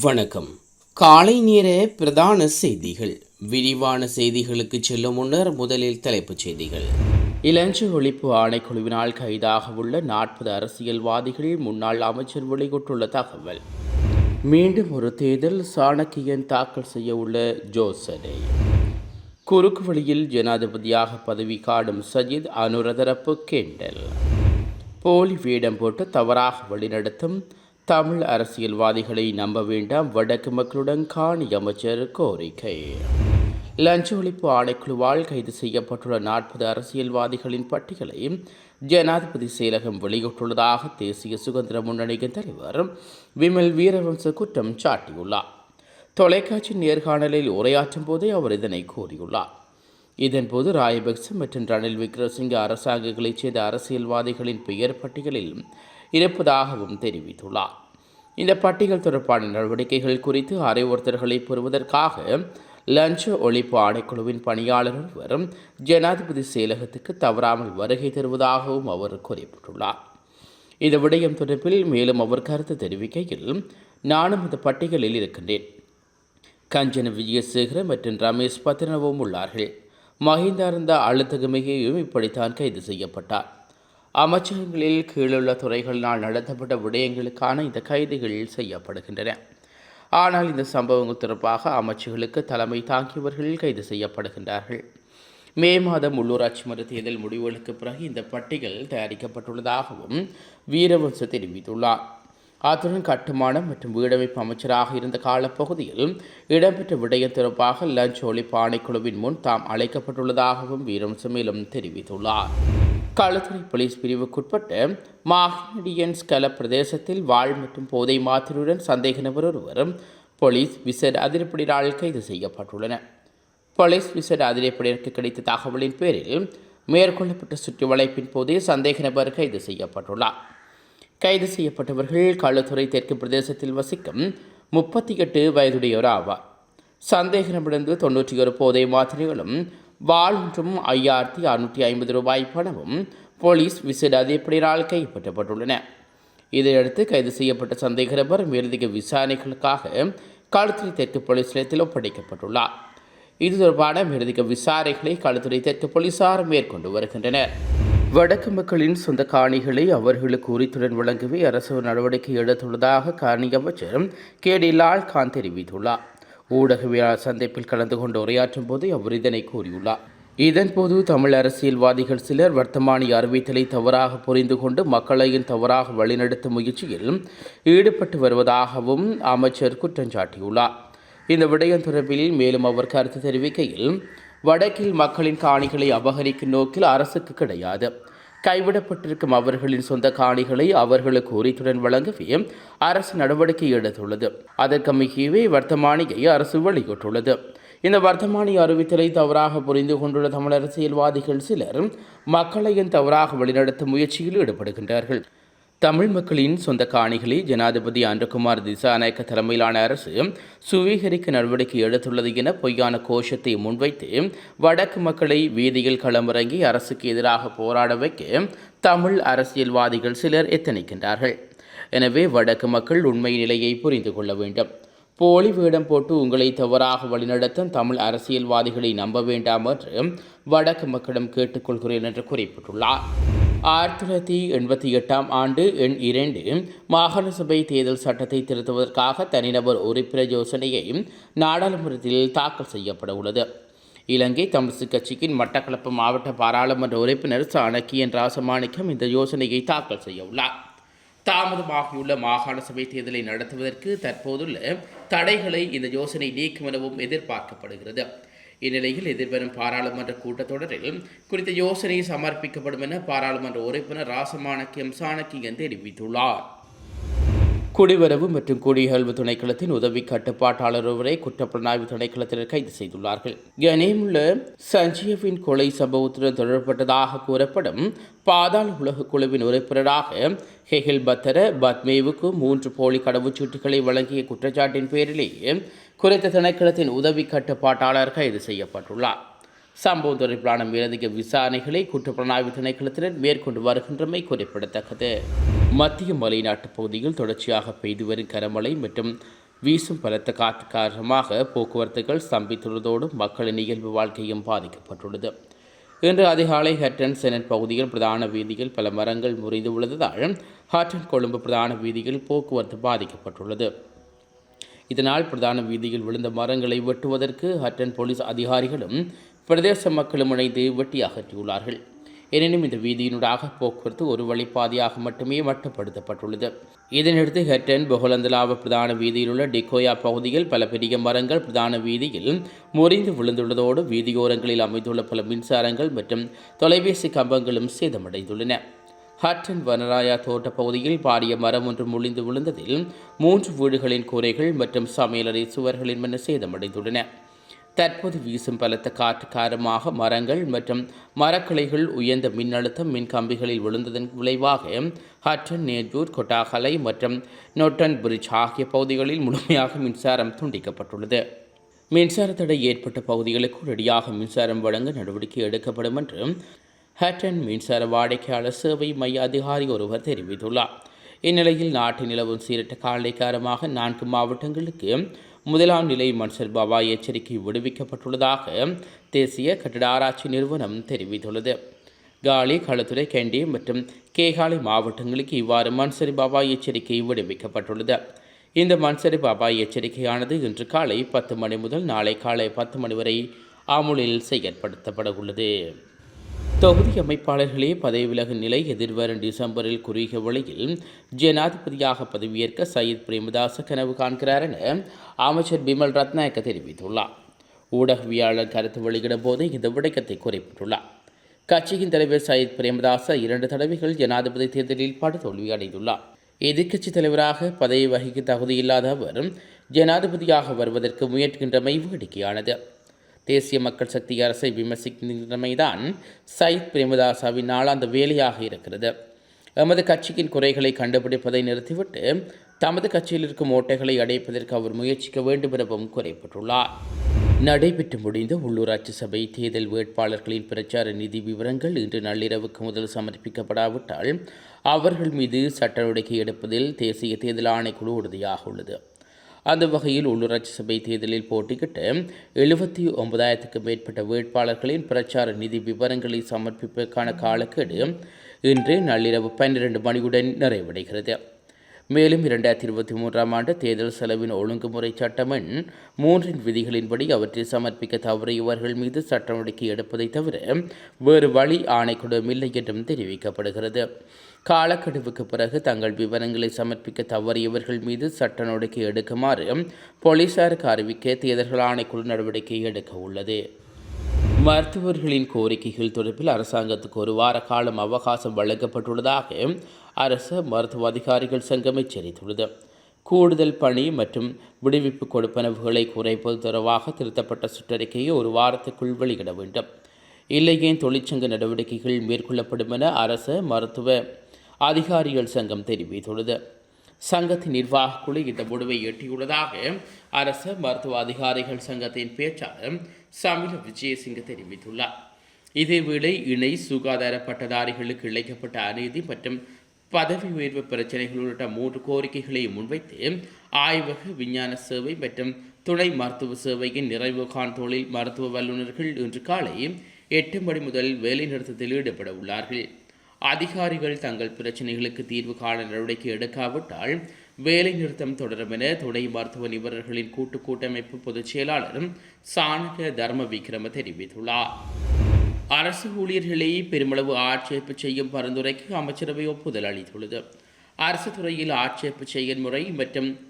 வணக்கம். காலை நேர பிரதான செய்திகள். விரிவான செய்திகளுக்கு செல்லும் முன்னர் முதலில் தலைப்புச் செய்திகள். இலஞ்ச ஒழிப்பு ஆணைக்குழுவினால் கைதாக உள்ள நாற்பது அரசியல்வாதிகள் முன்னாள் அமைச்சர் வெளியிட்டுள்ள தகவல். மீண்டும் ஒரு தேர்தல் சாணக்கியன் தாக்கல் செய்ய உள்ள ஜோசனை. குறுக்கு வழியில் ஜனாதிபதியாக பதவி காடும் சஜித் அனுரதரப்பு கேண்டல். போலி வேடம் போட்டு தவறாக வழிநடத்தும் தமிழ் அரசியல்வாதிகளை நம்ப வேண்டாம் வடக்கு மக்களுடன் காணி அமைச்சர் கோரிக்கை. லஞ்ச ஒழிப்பு ஆணைக்குழுவால் கைது செய்யப்பட்டுள்ள நாற்பது அரசியல்வாதிகளின் பட்டியலை ஜனாதிபதி செயலகம் வெளியிட்டுள்ளதாக தேசிய சுதந்திர முன்னணியின் தலைவர் விமல் வீரவம்ச குற்றம் சாட்டியுள்ளார். தொலைக்காட்சி நேர்காணலில் உரையாற்றும் போதே அவர் இதனை கூறியுள்ளார். இதன்போது ராயபக்ச மற்றும் ரணில் விக்ரமசிங்க அரசாங்கங்களைச் சேர்ந்த அரசியல்வாதிகளின் பெயர் பட்டியலில் இருப்பதாகவும் தெரிவித்துள்ளார். இந்த பட்டியல் தொடர்பான நடவடிக்கைகள் குறித்து அறிவுறுத்தல்களை பெறுவதற்காக லஞ்ச ஒழிப்பு ஆணைக்குழுவின் பணியாளர் ஒருவர் ஜனாதிபதி செயலகத்துக்கு தவறாமல் வருகை தருவதாகவும் அவர் குறிப்பிட்டுள்ளார். இந்த விடயம் தொடர்பில் மேலும் அவர் கருத்து தெரிவிக்கையில் நானும் இந்த பட்டியலில் இருக்கின்றேன். கஞ்சன விஜயசேகர மற்றும் ரமேஷ் பத்ரனவும் உள்ளார்கள். மஹிந்த இருந்த அழுத்தகமிகையும் இப்படித்தான் கைது செய்யப்பட்டார். அமைச்சகங்களில் கீழுள்ள துறைகளினால் நடத்தப்பட்ட விடயங்களுக்கான இந்த கைதுகள் செய்யப்படுகின்றன. ஆனால் இந்த சம்பவங்கள் தொடர்பாக அமைச்சுகளுக்கு தலைமை தாங்கியவர்கள் கைது செய்யப்படுகின்றார்கள். மே மாதம் உள்ளூராட்சி மன்ற தேர்தல் முடிவுகளுக்கு பிறகு இந்த பட்டியல் தயாரிக்கப்பட்டுள்ளதாகவும் வீரவன்ச தெரிவித்துள்ளார். அத்துடன் கட்டுமானம் மற்றும் வீடமைப்பு அமைச்சராக இருந்த காலப்பகுதியில் இடம்பெற்ற விடயம் தொடர்பாக லஞ்ச் ஒழிப்பு ஆணைக்குழுவின் முன் தாம் அழைக்கப்பட்டுள்ளதாகவும் வீரவன்ச மேலும் தெரிவித்துள்ளார். களுத்துறை போலீஸ் பிரிவுக்குட்பட்ட மாஹிடியன்ஸ் கல பிரதேசத்தில் வாழ் மற்றும் போதை மாத்திரையுடன் சந்தேக நபர் ஒருவரும் போலீஸ் விசேட அதிரப்படையினால் கைது செய்யப்பட்டுள்ளனர். போலீஸ் விசேட அதிரப்படையிற்கு கிடைத்த தகவலின் பேரில் மேற்கொள்ளப்பட்ட சுற்றி வளைப்பின் போதே சந்தேக நபர் கைது செய்யப்பட்டுள்ளார். கைது செய்யப்பட்டவர்கள் களுத்துறை தெற்கு பிரதேசத்தில் வசிக்கும் முப்பத்தி எட்டு வயதுடையவர் ஆவார். சந்தேக நபரிடந்து தொன்னூற்றி ஒரு போதை மாத்திரைகளும் வாழ் ஐயாயிரத்தி அறுநூற்றி ஐம்பது ரூபாய் பணமும் போலீஸ் விசேட அதிரப்படையினால் கைப்பற்றப்பட்டுள்ளன. இதையடுத்து கைது செய்யப்பட்ட சந்தேக நபர் மேலதிக விசாரணைகளுக்காக களத்துறை தெற்கு போலீஸ் நிலையத்தில் ஒப்படைக்கப்பட்டுள்ளார். இது தொடர்பான மேலதிக விசாரணைகளை களத்துறை தெற்கு போலீசார் மேற்கொண்டு வருகின்றனர். வடக்கு மக்களின் சொந்த காணிகளை அவர்களுக்கு உரித்துடன் வழங்கவே அரசு நடவடிக்கை எடுத்துள்ளதாக காணி அமைச்சர் கே டி லால்கான் தெரிவித்துள்ளார். ஊடகவியலாளர் சந்திப்பில் கலந்து கொண்டு உரையாற்றும் போது அவர் இதனை கூறியுள்ளார். இதன்போது தமிழ் அரசியல்வாதிகள் சிலர் வர்த்தமானி அறிவித்தலை தவறாக புரிந்து கொண்டு மக்களையும் தவறாக வழிநடத்தும் முயற்சியில் ஈடுபட்டு வருவதாகவும் அமைச்சர் குற்றம் சாட்டியுள்ளார். இந்த விடயம் தொடர்பில் மேலும் அவர் கருத்து தெரிவிக்கையில் வடக்கில் மக்களின் காணிகளை அபகரிக்கும் நோக்கில் அரசுக்கு கிடையாது. கைவிடப்பட்டிருக்கும் அவர்களின் சொந்த காணிகளை அவர்களுக்கு உரித்துடன் வழங்கவே அரசு நடவடிக்கை எடுத்துள்ளது. அதற்கமையவே வர்த்தமானியை அரசு வெளியிட்டுள்ளது. இந்த வர்த்தமானி அறிவித்தலை தவறாக புரிந்து கொண்டுள்ள தமிழ் அரசியல்வாதிகள் சிலர் மக்களையும் தவறாக வழிநடத்தும் முயற்சியில் ஈடுபடுகின்றார்கள். தமிழ் மக்களின் சொந்த காணிகளை ஜனாதிபதி அன்றகுமார் திசாநாயக்க தலைமையிலான அரசு சுவீகரிக்க நடவடிக்கை எடுத்துள்ளது என பொய்யான கோஷத்தை முன்வைத்து வடக்கு மக்களை வீதியில் களமிறங்கி அரசுக்கு எதிராக போராட வைக்க தமிழ் அரசியல்வாதிகள் சிலர் எத்தனிக்கின்றார்கள். எனவே வடக்கு மக்கள் உண்மை நிலையை புரிந்து கொள்ள வேண்டும். போலி வேடம் போட்டு உங்களை தவறாக வழிநடத்தும் தமிழ் அரசியல்வாதிகளை நம்ப வேண்டாம் என்று வடக்கு மக்களிடம் கேட்டுக்கொள்கிறேன் என்று குறிப்பிட்டுள்ளார். ஆயிரத்தி தொள்ளாயிரத்தி எண்பத்தி எட்டாம் ஆண்டு எண் இரண்டு மாகாண சபை தேர்தல் சட்டத்தை திருத்துவதற்காக தனிநபர் உறுப்பினர் யோசனையை நாடாளுமன்றத்தில் தாக்கல் செய்யப்பட உள்ளது. இலங்கை தமிழ்ச்சி கட்சியின் மட்டக்களப்பு மாவட்ட பாராளுமன்ற உறுப்பினர் சாணக்கியன் ராசமாணிக்கம் இந்த யோசனையை தாக்கல் செய்ய உள்ளார். தாமதமாகியுள்ள மாகாண சபை தேர்தலை நடத்துவதற்கு தற்போதுள்ள தடைகளை இந்த யோசனை நீக்கும் எனவும் எதிர்பார்க்கப்படுகிறது. இந்நிலையில் எதிர்வரும் பாராளுமன்ற கூட்டத்தொடரில் குறித்த யோசனை சமர்ப்பிக்கப்படும் என பாராளுமன்ற உறுப்பினர் ராசமாணிக்கம் சாணக்கியன் தெரிவித்துள்ளார். குடிவரவு மற்றும் குடியகழ்வு திணைக்களத்தின் உதவி கட்டுப்பாட்டாளர் ஒருவரை குற்றப்புலனாய்வு திணைக்களத்தினர் கைது செய்துள்ளார்கள். கனேமுள்ள சஞ்சீவின் கொலை சம்பவத்துடன் தொடர்பட்டதாக கூறப்படும் பாதாள உலக குழுவின் உறுப்பினராக ஹெகில் பத்தர பத்மேவுக்கு மூன்று போலி கடவுச்சீட்டுகளை வழங்கிய குற்றச்சாட்டின் பேரிலேயே குறித்த திணைக்களத்தின் உதவி கட்டுப்பாட்டாளர் கைது செய்யப்பட்டுள்ளார். சம்பவம் தொடர்பிலான மேலதிக விசாரணைகளை குற்றப்புலனாய்வு திணைக்களத்தினர் மேற்கொண்டு வருகின்றமை குறிப்பிடத்தக்கது. மத்திய மலைநாட்டு பகுதியில் தொடர்ச்சியாக பெய்து வரும் கனமழை மற்றும் வீசும் பலத்த காற்று காரணமாக போக்குவரத்துகள் ஸ்தம்பித்துள்ளதோடு மக்களின் இயல்பு வாழ்க்கையும் பாதிக்கப்பட்டுள்ளது. இன்று அதிகாலை ஹட்டன் செனட் பகுதியில் பிரதான வீதியில் பல மரங்கள் முறிந்து உள்ளதால் ஹட்டன் கொழும்பு பிரதான வீதியில் போக்குவரத்து பாதிக்கப்பட்டுள்ளது. இதனால் பிரதான வீதியில் விழுந்த மரங்களை வெட்டுவதற்கு ஹட்டன் போலீஸ் அதிகாரிகளும் பிரதேச மக்களும் இணைந்து வெட்டி அகற்றியுள்ளார்கள் எனினும் இந்த வீதியினூடாக போக்குவரத்து ஒரு வழிப்பாதையாக மட்டுமே மட்டுப்படுத்தப்பட்டுள்ளது இதனையடுத்து ஹெட்டன் பொகலந்தலாவ பிரதான வீதியிலுள்ள டிகோயா பகுதியில் பல பெரிய மரங்கள் பிரதான வீதியில் முறிந்து விழுந்துள்ளதோடு வீதியோரங்களில் அமைந்துள்ள பல மின்சாரங்கள் மற்றும் தொலைபேசி கம்பங்களும் சேதமடைந்துள்ளன. ஹட்டன் வனராயா தோட்ட பகுதியில் பாரிய மரம் ஒன்று முழிந்து விழுந்ததில் மூன்று வீடுகளின் கூரைகள் மற்றும் சமையலறை சுவர்களின் மன சேதமடைந்துள்ளன. தற்போது வீசும் பலத்த காற்று காரணமாக மரங்கள் மற்றும் மரக்கிளைகள் உயர்ந்த மின்னழுத்தம் மின் கம்பிகளில் விழுந்ததன் விளைவாக ஹட்டன் நேஜூர் கொட்டாகலை மற்றும் நொட்டன் பிரிட்ஜ் ஆகிய பகுதிகளில் முழுமையாக மின்சாரம் துண்டிக்கப்பட்டுள்ளது. மின்சார தடை ஏற்பட்ட பகுதிகளுக்கு உடனடியாக மின்சாரம் வழங்க நடவடிக்கை எடுக்கப்படும் என்று ஹட்டன் மின்சார வாடிக்கையாளர் சேவை மைய அதிகாரி ஒருவர் தெரிவித்துள்ளார். இந்நிலையில் நாட்டில் நிலவும் சீரட்ட காலை காரணமாக நான்கு மாவட்டங்களுக்கு முதலாம் நிலை மன்சர் பாபா எச்சரிக்கை விடுவிக்கப்பட்டுள்ளதாக தேசிய கட்டிட ஆராய்ச்சி நிறுவனம் தெரிவித்துள்ளது. காலி களத்துறை கேண்டி மற்றும் கேகாலை மாவட்டங்களுக்கு இவ்வாறு மன்சரி பாபா எச்சரிக்கை விடுவிக்கப்பட்டுள்ளது. இந்த மன்சரி பாபா எச்சரிக்கையானது இன்று காலை பத்து மணி முதல் நாளை காலை பத்து மணி வரை அமுலில் செயற்படுத்தப்பட உள்ளது தொகுதி அமைப்பாளர்களே பதவி விலகும் நிலை எதிர்வரும் டிசம்பரில் குறுகிய வழியில் ஜனாதிபதியாக பதவியேற்க சயித் பிரேமதாச கனவு காண்கிறார் என அமைச்சர் பிமல் ரத்நாயக்க தெரிவித்துள்ளார். ஊடகவியாளர் கருத்து வெளியிடும் போது இந்த விடயத்தை குறிப்பிட்டுள்ளார். கட்சியின் தலைவர் சயித் பிரேமதாச இரண்டு தடவைகள் ஜனாதிபதி தேர்தலில் படுதோல்வி அடைந்துள்ளார் எதிர்க்கட்சி தலைவராக பதவி வகிக்க தகுதியில்லாத அவர் ஜனாதிபதியாக வருவதற்கு முயற்சிக்கின்றமை வேடிக்கையானது தேசிய மக்கள் சக்தி அரசை விமர்சிக்கின்றமைதான் சயித் பிரேமதாசாவின் நாளாந்த வேலையாக இருக்கிறது. எமது கட்சியின் குறைகளை கண்டுபிடிப்பதை நிறுத்திவிட்டு தமது கட்சியில் இருக்கும் ஓட்டைகளை அடைப்பதற்கு அவர் முயற்சிக்க வேண்டும் எனவும் குறைப்பட்டுள்ளார். நடைபெற்று முடிந்த உள்ளூராட்சி சபை தேர்தல் வேட்பாளர்களின் பிரச்சார நிதி விவரங்கள் இன்று நள்ளிரவுக்கு முதல் சமர்ப்பிக்கப்படாவிட்டால் அவர்கள் மீது சட்ட நடவடிக்கை எடுப்பதில் தேசிய தேர்தல் ஆணைக்குழு உறுதியாக உள்ளது. அந்த வகையில் உள்ளூராட்சி சபை தேர்தலில் போட்டிக்கிட்டு எழுபத்தி ஒன்பதாயிரத்துக்கு மேற்பட்ட வேட்பாளர்களின் பிரச்சார நிதி விவரங்களை சமர்ப்பிப்பதற்கான காலக்கெடு இன்று நள்ளிரவு பன்னிரண்டு மணியுடன் நிறைவடைகிறது. மேலும் இரண்டாயிரத்தி இருபத்தி மூன்றாம் ஆண்டு தேர்தல் செலவின் ஒழுங்குமுறை சட்டமெண் மூன்றின் விதிகளின்படி அவற்றை சமர்ப்பிக்க தவறியவர்கள் மீது சட்ட நடவடிக்கை எடுப்பதை தவிர வேறு வழி ஆணைக்குடம் இல்லை என்றும் தெரிவிக்கப்படுகிறது. காலக்கெடுவுக்கு பிறகு தங்கள் விவரங்களை சமர்ப்பிக்க தவறியவர்கள் மீது சட்ட நடவடிக்கை எடுக்குமாறு போலீசாருக்கு அறிவிக்க தேர்தல்கள் ஆணைக்குழு நடவடிக்கை எடுக்க உள்ளது. மருத்துவர்களின் கோரிக்கைகள் தொடர்பில் அரசாங்கத்துக்கு ஒரு வார காலம் அவகாசம் வழங்கப்பட்டுள்ளதாக அரசு மருத்துவ அதிகாரிகள் சங்கம் எச்சரித்துள்ளது. கூடுதல் பணி மற்றும் விடுவிப்பு கொடுப்பனவுகளை குறைப்பது தொடர்பாக திருத்தப்பட்ட சுற்றறிக்கையை ஒரு வாரத்துக்குள் வெளியிட வேண்டும். இல்லையே தொழிற்சங்க நடவடிக்கைகள் மேற்கொள்ளப்படும் என அரசு மருத்துவ அதிகாரிகள் சங்கம் தெரிவித்துள்ளது. சங்கத்தின் நிர்வாக குழு இந்த முடிவை எட்டியுள்ளதாக அரசு மருத்துவ அதிகாரிகள் சங்கத்தின் பேச்சாளர் சமில விஜயசிங்க தெரிவித்துள்ளார் இதேவேளை இணை சுகாதார பட்டதாரிகளுக்கு இழைக்கப்பட்ட அநீதி மற்றும் பதவி உயர்வு பிரச்சனைகள் உள்ளிட்ட மூன்று கோரிக்கைகளை முன்வைத்து ஆய்வக விஞ்ஞான சேவை மற்றும் துணை மருத்துவ சேவையின் நிறைவு கான் தொழில் மருத்துவ வல்லுநர்கள் இன்று காலை எட்டு மணி முதல் வேலைநிறுத்தத்தில் ஈடுபட உள்ளார்கள். அதிகாரிகள் தங்கள் பிரச்சனைகளுக்கு தீர்வு காண நடவடிக்கை எடுக்காவிட்டால் வேலைநிறுத்தம் தொடரும் என துணை மருத்துவ நிபுணர்களின் கூட்டு கூட்டமைப்பு பொதுச் செயலாளரும் சாணக தர்ம விக்ரம தெரிவித்துள்ளார். அரசு ஊழியர்களை பெருமளவு ஆட்சேர்ப்பு செய்யும் பரிந்துரைக்கு அமைச்சரவை ஒப்புதல் அளித்துள்ளது. அரசு துறையில் ஆட்சேர்ப்பு செய்யும் முறை மற்றும்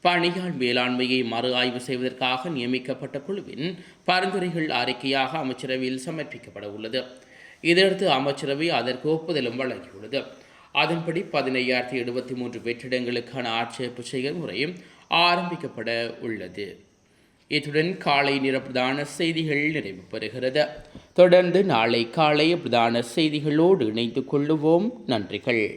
பணியாள் மேலாண்மையை மறு ஆய்வு செய்வதற்காக நியமிக்கப்பட்ட குழுவின் பரிந்துரைகள் அறிக்கையாக அமைச்சரவையில் சமர்ப்பிக்கப்பட உள்ளது. இதையடுத்து அமைச்சரவை அதற்கு ஒப்புதலும் வழங்கியுள்ளது. அதன்படி பதினையாயிரத்தி எழுபத்தி மூன்று வெற்றிடங்களுக்கான ஆட்சேர்ப்பு செயல்முறையும் ஆரம்பிக்கப்பட உள்ளது. இத்துடன் காலை நிற பிரதான செய்திகள் நிறைவு பெறுகிறது. தொடர்ந்து நாளை காலை பிரதான செய்திகளோடு இணைந்து கொள்ளுவோம். நன்றிகள்.